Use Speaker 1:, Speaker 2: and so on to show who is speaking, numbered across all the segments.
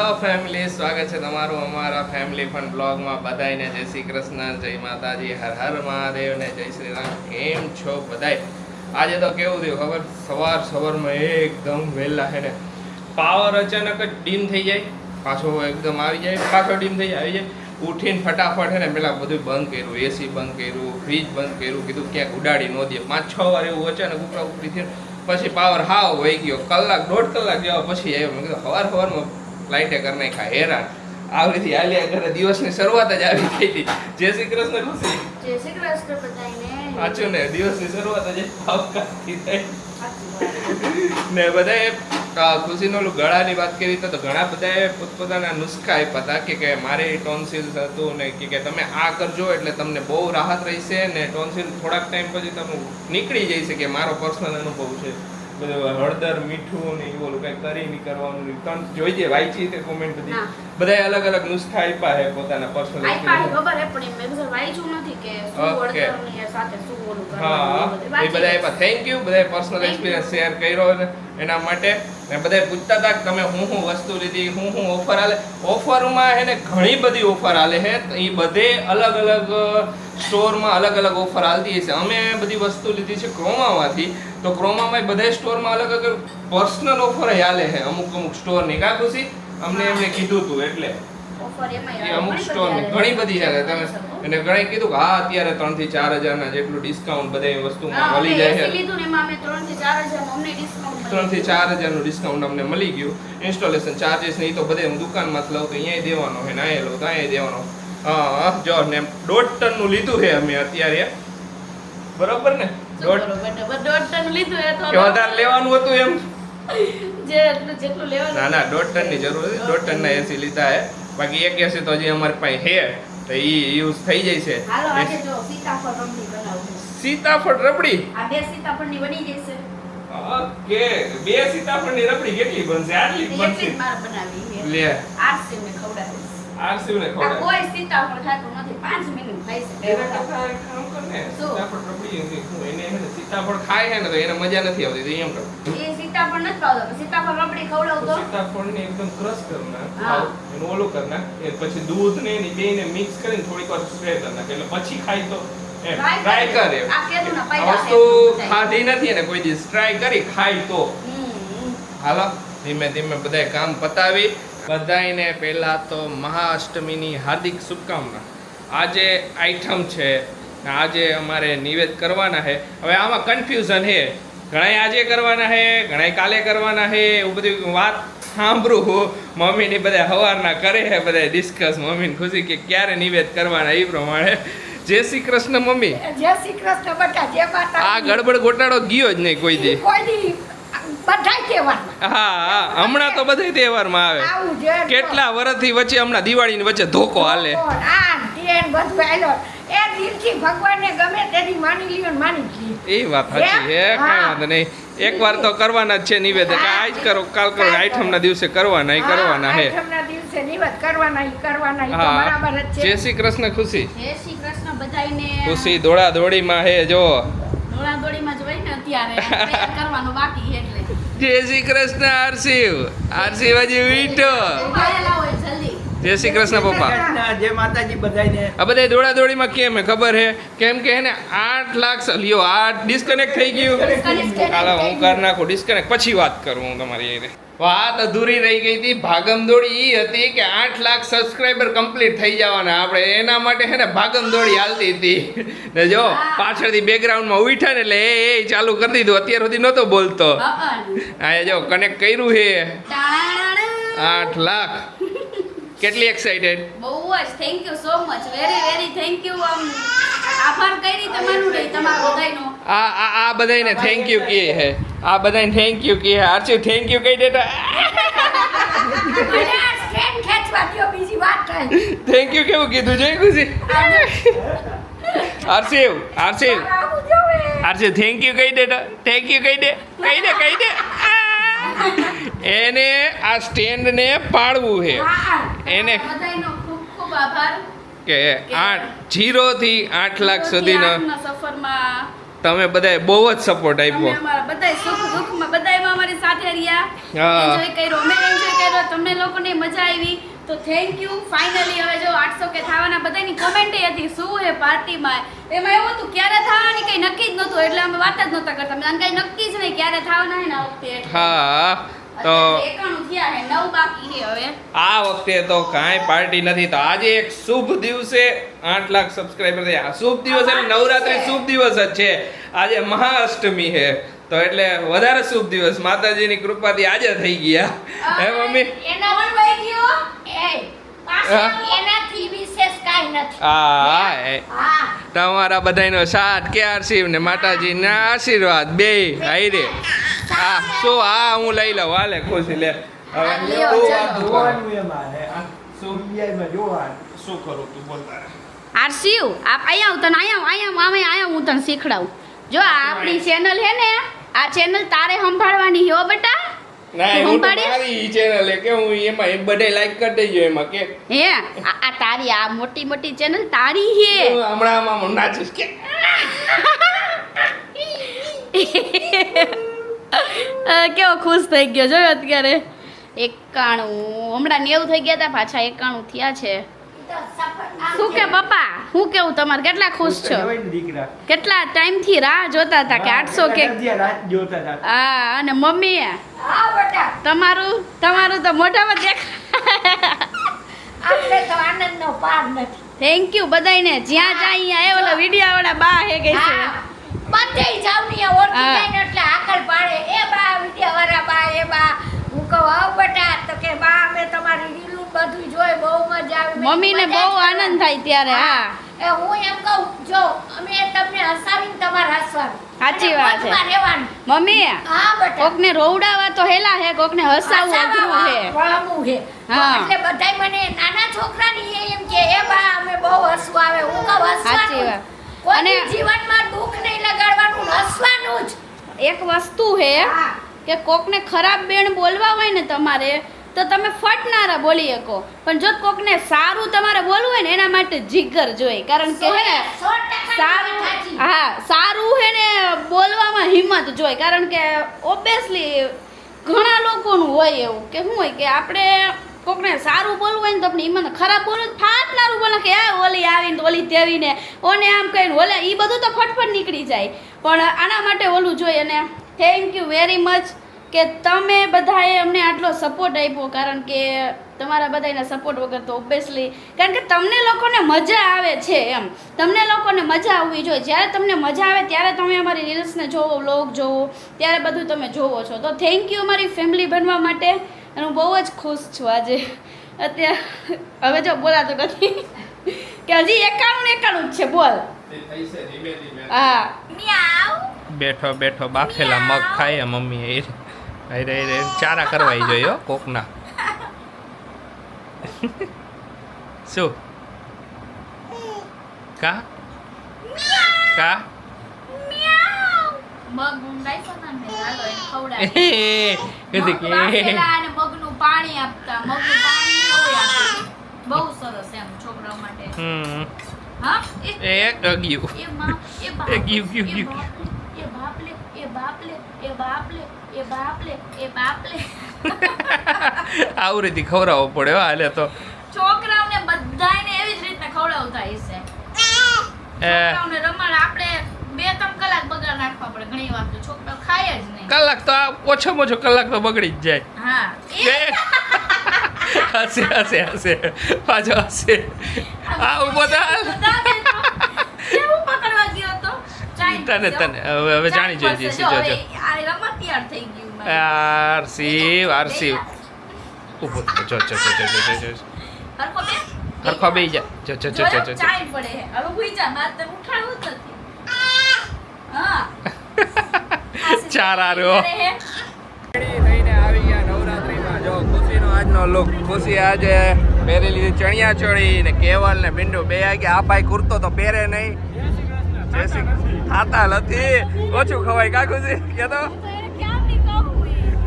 Speaker 1: Hello family સ્વાગત છે તમારું અમારા ફેમિલી ફન બ્લોગમાં બધાને જય શ્રી કૃષ્ણ, જય માતાજી, હર હર મહાદેવ ને જય શ્રી રામ. કેમ છો બધાય? આજે તો કેવું થયું ખબર? સવાર સવારમાં એકદમ વહેલા છે ને. પાવર અચાનક જ ડીમ થઈ જાય. પાછો એકદમ આવી જાય. પાછો ડીમ થઈ જાય, આવી જાય. ઉઠીને ફટાફટ છે ને પેલા બધું બંધ કર્યું. એસી બંધ કર્યું ફ્રીજ બંધ કર્યું. કીધું ક્યાંક ઉડાડી ન દે. પાંચ છ વાર એવું અચાનક ઉપરા ઉપરી થયું. પછી પાવર હાવ વહી ગયો. કલાક, દોઢ કલાક જેવા પછી આવ્યો. મેં કીધું સવાર સવારમાં લાઈટે કરી નાખ્યા હેરાન. આવી રીતે હાલ્યા કરે દિવસની શરૂઆત જ આવી ગઈ હતી. જય શ્રી કૃષ્ણ ખુશી.
Speaker 2: જય શ્રી કૃષ્ણ.
Speaker 1: સાચું ને દિવસની શરૂઆત જ આવકારથી થઈ.
Speaker 2: વાત.
Speaker 1: ને બધાએ ખુશીનો ગળાની વાત કરી તો તો ઘણા બધાએ પોતપોતાના નુસ્ખા આપ્યા હતા કે કે મારે ટોન્સિલ્સ હતું ને કે કે તમે આ કરજો એટલે તમને બહુ રાહત રહેશે ને ટોન્સિલ થોડાક ટાઈમ પછી તમને નીકળી જશે કે મારો પર્સનલ અનુભવ છે. બધું હળદર મીઠું ને એવું ઓલું કંઈ કરી નહીં કરવાનું ને તને જોઈજે વાંચી તે કોમેન્ટ બધી.
Speaker 2: હા.
Speaker 1: અલગ અલગ નુસ્ખા આપ્યા છે પોતાના પર્સનલ
Speaker 2: આપ્યા પાસે ખબર હે પણ મેં વાંચ્યું નથી કે શું સાથે શું ઓલું
Speaker 1: હા
Speaker 2: કરવાનું
Speaker 1: એ
Speaker 2: એ બધા
Speaker 1: થેન્ક યુ બધા પર્સનલ એક્સપિરિયન્સ શેર કર્યો ને એના માટે ને બધા પૂછતા હતા કે તમે હું હું વસ્તુ લીધી હું હું ઓફર આલે. ઓફરમાં હે ને ઘણી બધી ઓફર આલે છે એ બધે અલગ અલગ સ્ટોરમાં અલગ અલગ ઓફર આવતી હશે. અમે બધી વસ્તુ લીધી છે ક્રોમામાંથી. તો ક્રોમામાં બધા સ્ટોરમાં અલગ અલગ પર્સનલ ઓફર હાલે છે અમુક અમુક સ્ટોરની કા ખુશી? અમને એમને કીધું હતું એટલે. અમુક સ્ટોર ઘણી બધી છે. તમે અને ઘણી કીધું કે હા અત્યારે ત્રણથી ચાર હજાર ના જેટલું ડિસ્કાઉન્ટ બધા વસ્તુમાં મળી જાય છે.
Speaker 2: ને ત્રણથી ચાર
Speaker 1: ચાર હજારનું ડિસ્કાઉન્ટ અમને મળી ગયું. ઇન્સ્ટોલેશન ચાર્જીસ ને એ તો બધે હું દુકાનમાંથી લઉં તો અહીંયા દેવાનો છે ને અહીંયા લઉં તો અહીંયા દેવાનો. હા જો ને દોઢ ટનનું લીધું છે અમે અત્યારે. બરોબર ને? દોઢ
Speaker 2: ટન લીધું એ તો
Speaker 1: વધારે લેવાનું હતું એમ?
Speaker 2: જે જેટલું લેવાનું
Speaker 1: ના ના દોઢ ટનની જરૂર હતી. દોઢ ટનના એસી લીધા છે. બાકી એક એસી તો હજી અમારી પાસે છે તો એ યુઝ થઈ જાય છે.
Speaker 2: હાલો આજે જો સીતાફળ રમણી બનાવું
Speaker 1: સીતાફળ રબડી?
Speaker 2: આ બે સીતાફળની બની જશે.
Speaker 1: ઓકે બે સીતાફળની રબડી કેટલી બનશે? આટલી જ બનશે.
Speaker 2: જ
Speaker 1: લે.
Speaker 2: આરસી ને ખવડાવીશ.
Speaker 1: આરસીવ ને
Speaker 2: કોઈ સીતાફળ ખાતું નથી મિનિટ
Speaker 1: એના કામ ને? સીતાફળ રબડી એને ને સીતાફળ ખાય છે ને તો એને મજા નથી આવતી તો એમ કર
Speaker 2: એ સીતાફળ નથી ભાવતો સીતાફળ રબડી ખવડાવું તો?
Speaker 1: સીતાફળને એકદમ ક્રશ કર નાખ,
Speaker 2: હા.
Speaker 1: એનું ઓલું કર નાખ, એ પછી દૂધ ને એની બેયને મિક્સ કરીને થોડીક વાર સ્પ્રે કરના એટલે પછી ખાય તો ટ્રાય
Speaker 2: કરે. આ ને,
Speaker 1: વસ્તુ ખાધી નથી ને કોઈ દિવસ ટ્રાય કરી ખાય તો. હાલો ધીમે ધીમે બધાય કામ પતાવી. બધાયને પહેલા તો મહાઅષ્ટમીની હાર્દિક શુભકામના. આજે આઈટમ છે આજે અમારે નિવેદ કરવાના છે. હવે આમાં કન્ફ્યુઝન છે. ઘણાય આજે કરવાના છે ઘણાય કાલે કરવાના છે એવું બધી વાત સાંભળું. મમ્મીની બધા હવારના કરે છે બધા ડિસ્કસ મમ્મીને ખુશી કે ક્યારે નિવેદ કરવાના એ પ્રમાણે. જય શ્રી કૃષ્ણ મમ્મી.
Speaker 3: જય શ્રી કૃષ્ણ બેટા જય માતા
Speaker 1: આ ગડબડ ગોટાળો ગયો જ નહીં કોઈ દી.
Speaker 3: કોઈ દી. બધાય તહેવારમાં.
Speaker 1: હા હા હમણાં તો બધાય તહેવારમાં આવે. કેટલા વર્ષથી વચ્ચે હમણાં દિવાળીની વચ્ચે ધોકો હાલે.
Speaker 3: આ બધું એ દિલથી ભગવાનને ગમે તેની માની લ્યો માની લ્યો.
Speaker 1: એ વાત સાચી છે
Speaker 3: હા.
Speaker 1: વાંધો નહીં. એકવાર તો કરવાના જ છે નિવેદ કે આજ કરો કાલ કરો આઈટમના દિવસે કરવાના એ કરવાના
Speaker 3: હે. આઠમના દિવસે નિવેદ કરવાના ઈ કરવાના ઈ બરાબર જ
Speaker 1: જય શ્રી કૃષ્ણ ખુશી.
Speaker 2: જય શ્રી કૃષ્ણ
Speaker 1: ખુશી દોડા દોડીમાં હે જો.
Speaker 2: દોડાદોડીમાં જ હોય ને અત્યારે. કરવાનું બાકી
Speaker 1: જય શ્રી કૃષ્ણ આરસીવ આરસીવ હજી વીટો. જય શ્રી કૃષ્ણ પપ્પા.
Speaker 4: જય માતાજી બધાયને.
Speaker 1: આ બધા દોડા દોડીમાં કેમ હે? ખબર હે? કેમ કે હે ને આઠ લાખ લ્યો આ ડિસ્કનેક્ટ થઈ ગયું. હાલો હું કરી નાખું ડિસ્કનેક્ટ પછી વાત કરું હું તમારી હારે. વાત અધૂરી રહી ગઈ હતી. ભાગમદોડી એ હતી કે આઠ લાખ સબસ્ક્રાઇબર કમ્પ્લીટ થઈ જવાના. આપણે એના માટે હે ને ભાગમદોડી હાલતી હતી. ને જો પાછળથી બેકગ્રાઉન્ડમાં ઉઠા ને એટલે એ એ ચાલુ કરી દીધું. અત્યાર સુધી નહોતો બોલતો.
Speaker 2: હા
Speaker 1: આ જો કનેક્ટ કર્યું છે આઠ લાખ. કેટલી એક્સાઇટેડ
Speaker 2: બહુ જ. Thank you so much very very thank you આમ આભાર કઈ રીતે માનું નહીં તમારો બધાયનો
Speaker 1: આ આ આ બધાને થેન્ક યુ કહે હે. આ બધાને થેન્ક યુ કહે આરસી થેન્ક યુ કહી દેતા.
Speaker 3: અને આ સ્ટેન્ડ ખેંચવા દ્યો, બીજી વાત થાય
Speaker 1: થેન્ક યુ કેવું કીધું? જય ખુશી આરસીવ આરસીવ
Speaker 3: આવું જોવે.
Speaker 1: આરસીવ થેન્ક યુ કહી દેતા. થેન્ક યુ કહી દે. કહી દે કહી દે. એને આ સ્ટેન્ડને પાડવું છે. એને કે આઠ જીરો થી આઠ લાખ સુધીનો
Speaker 2: સફરમાં
Speaker 1: તમે બધાય બહુ જ સપોર્ટ આપ્યો.
Speaker 2: અમારા બધાય સુખ દુઃખમાં બધાયમાં અમારી સાથે સાથે રહ્યા. એન્જોય કર્યો અમે એન્જોય કર્યો તમને લોકોને મજા આવી. તો થેન્ક યુ ફાઇનલી હવે જો આઠસો કે થવાના બધાની કમેન્ટ હતી શું હે પાર્ટીમાં? એમાં એવું હતું ક્યારે થવાની કઈ નક્કી જ નહોતું એટલે અમે વાત જ નહોતા કરતા. અમે કઈ નક્કી જ નહીં ક્યારે થવાના હે ને આ વખતે.
Speaker 1: હા. તો આ વખતે તો કાંઈ પાર્ટી નથી તો આજે એક શુભ દિવસે આઠ લાખ સબસ્ક્રાઈબર થયા. શુભ દિવસ એટલે નવરાત્રી શુભ દિવસ જ છે. આજે મહાઅષ્ટમી છે. તો એટલે વધારે શુભ દિવસ. માતાજીની કૃપાથી આજે થઈ ગયા. હે મમ્મી?
Speaker 3: એના
Speaker 2: પણ ગયો?
Speaker 3: એ. એનાથી
Speaker 1: હા તમારા બધાનો સાથ. કે આરસી ને માતાજીના આશીર્વાદ. બે આઈ રે. હા શું? હા હું લઈ લઉં. હાલે ખુશી લે. હવે શું કરું તું બોલ
Speaker 2: આરસીયુ આપ અહીંયા આવ તને અહીંયા અહીંયા આમે અહીંયા હું તને શીખડાવું. જો આ આપણી ચેનલ હે. ને આ ચેનલ તારે સંભાળવાની હે હો બેટા.
Speaker 1: ના હું મારી ચેનલ કે હું એમાં એ બધે લાઈક કરી દેજો એમાં કે
Speaker 2: હે આ તારી આ મોટી મોટી ચેનલ તારી હે.
Speaker 1: હું હમણાં આમાં નાચીશ કે
Speaker 2: કેવો ખુશ થઈ ગયો જોયો અત્યારે? એકાણું. હમણાં નેવું થઈ ગયા હતા પાછા એકાણું થયા છે. શું કે પપ્પા? હું કેવું? તમારે કેટલા ખુશ છો? કેટલા ટાઈમથી ટાઈમથી રાહ જોતા હતા કે આઠસો કે
Speaker 4: જોતા હતા
Speaker 2: હા અને મમ્મી
Speaker 3: હા
Speaker 2: તમારું તમારું તો મોઢામાં
Speaker 3: દેખાય. તો આનંદનો પાર નથી.
Speaker 2: થેન્ક યુ બધાયને. જ્યાં જાય અહીંયા એ ઓલા વિડિયા વાળા બા હે ગઈ છે?
Speaker 3: બધે જાવની ઓળખી
Speaker 2: હા.
Speaker 3: જાય એટલે આકલ પાડે. એ બા વિડિયા વાળા બા એ બા. હું કહું આવ બટા. તો કે બા અમે તમારી રીલું બધું જોઈ બહુ મજા આવી.
Speaker 2: મમ્મીને બહુ આનંદ થાય ત્યારે હા.
Speaker 3: એ હું એમ કહું જો અમે તમને હસાવીને તમારે હસવાનું.
Speaker 2: સાચી વાત છે. મમ્મી કોકને રોવડાવા તો હેલા હે કોકને હસાવું અઘરું હે.
Speaker 3: હે. એટલે બધાય મને નાના છોકરાની એમ કે એ બા અમે બહુ હસવું આવે. હું કહું હસવાનું.
Speaker 2: અને-
Speaker 3: જીવનમાં દુઃખ નહીં લગાડવાનું હસવાનું જ.
Speaker 2: એક વસ્તુ હે કે કોકને ખરાબ બેન બોલવા હોય ને તમારે તો તમે ફટનારા બોલી શકો. પણ જો કોકને સારું તમારે બોલવું હોય ને એના માટે જીગર જોઈએ કારણ કે હે ને સારું હા સારું હે ને બોલવામાં હિંમત જોઈએ કારણ કે ઓબ્વિયસલી ઘણા લોકોનું હોય એવું કે શું હોય કે આપણે કોકને સારું બોલવું હોય ને તો આપણે હિંમત ખરાબ બોલું ફાટનારું બોલે કે આ ઓલી આવીને ઓલી તેવીને ઓને આમ કહીને ઓલે એ બધું તો ફટફટ નીકળી જાય. પણ આના માટે ઓલું જોઈએ અને થેન્ક યુ વેરી મચ કે તમે બધાએ અમને આટલો સપોર્ટ આપ્યો. કારણ કે તમારા બધાના સપોર્ટ વગર તો ઓબ્વિયસલી કારણ કે તમને લોકોને મજા આવે છે એમ. તમને લોકોને મજા આવવી જોઈએ. જ્યારે તમને મજા આવે ત્યારે તમે અમારી રીલ્સને જોવો વ્લોગ જોવો ત્યારે બધું તમે જોવો છો. તો થેન્ક યુ અમારી ફેમિલી બનવા માટે. અને હું બહુ જ ખુશ છું આજે. અત્યારે હવે જો બોલાતો નથી. કે હજી એકાણું ને એકાણું જ છે બોલ. હા.
Speaker 1: બેઠો બેઠો બાફેલા મગ ખાય મમ્મી એ રે અરે ચારા કરવાઈ જોઈએ હો કોકના શું કા કા
Speaker 2: મગ ઊંડાઈ છે ને હાલો એને ખવડાવી
Speaker 1: કીધું
Speaker 2: મગ
Speaker 1: કે
Speaker 2: બાફેલા કા કા પાણી આપતા. બહુ સરસ એમ છોકરાઓ માટે.
Speaker 1: હમ.
Speaker 2: હા? એ
Speaker 1: ગયું
Speaker 2: એ
Speaker 1: ગયું, ગયું,
Speaker 2: એ બાપલે એ બાપલે એ બાપલે એ બાપલે એ બાપલે
Speaker 1: આવી રીતે ખવડાવવો પડે હો હાલે તો.
Speaker 2: છોકરાઓને બધાને એવી જ રીતે ખવડાવતા હશે. છોકરાઓને રમાડ આપણે બે ત્રણ કલાક બગાડ નાખવા પડે ઘણી વાર તો છોકરાઓ ખાય જ નહીં.
Speaker 1: કલાક તો આ ઓછામાં ઓછો કલાક તો બગડી જ જાય.
Speaker 2: હા
Speaker 1: હસે પાછો આ
Speaker 2: ઊભો ચાઈ
Speaker 1: તને તને. હવે જાણી
Speaker 2: જોઈએ રમત તૈયાર થઈ ગયું. મારું.
Speaker 1: આરસી આરસી ઊભો. જો જો જો જો જો જો
Speaker 2: હરખો બે?
Speaker 1: જા. જો જો જો જો જો.
Speaker 2: ચાઈ પડે. હવે હુઈ જા મારે તને ઉઠાડવું જ નથી. હા.
Speaker 1: ચાર આરો. થઈને આવી ગયા નવરાત્રીમાં. જો ખુશીનો આજનો લુક ખુશી આજે પહેરી લીધી ચણિયા ચોળી ને કેવલ ને બિંડુ બે વાગે આ ભાઈ કુર્તો તો પહેરે નહીં. જય શ્રી થાતા નથી. ઓછું ખવાય. કા ખુશી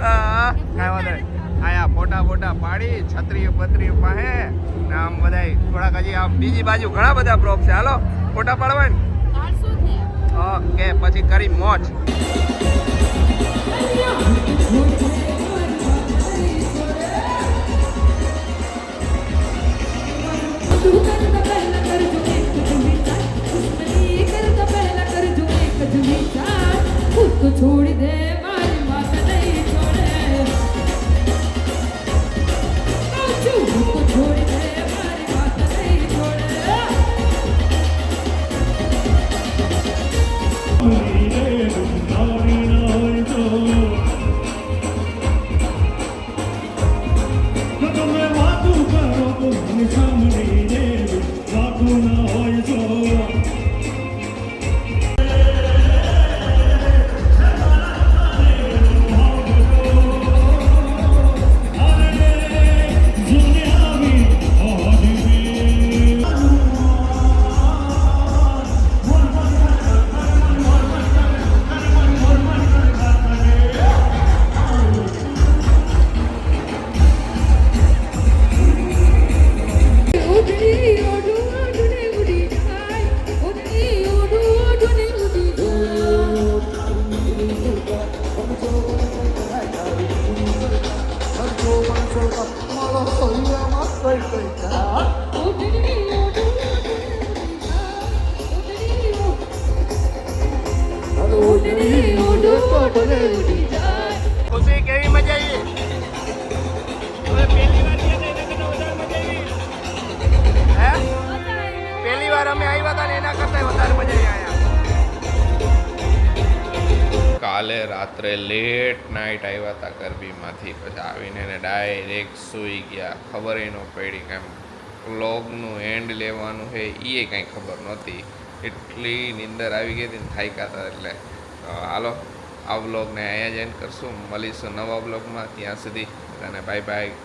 Speaker 1: કાંઈ વાંધો આયા ફોટા ફોટા પાડી, છત્રીઓ પત્રીઓ પાસે. ને આમ બધા થોડાક હજી આમ બીજી બાજુ ઘણા બધા પ્રોપ છે. હાલો, ફોટા પાડવા. ઓકે, પછી કરી મોજ.
Speaker 5: છોડી દે.
Speaker 1: 뭘 볼까? 오늘이 오늘 오늘 오늘 કાલે રાત્રે લેટ નાઇટ આવ્યા હતા ગરબીમાંથી. પછી આવીને એને ડાયરેક્ટ સૂઈ ગયા. ખબર એ ન પડી કેમ વ્લોગનું એન્ડ લેવાનું છે એ કાંઈ ખબર નહોતી. એટલી નીંદર આવી ગઈ હતી ને થાક્યા હતા એટલે. હાલો, આ વ્લોગને અહીંયા જ એન્ડ કરશું. મળીશું નવા વ્લોગમાં ત્યાં સુધી અને બાય બાય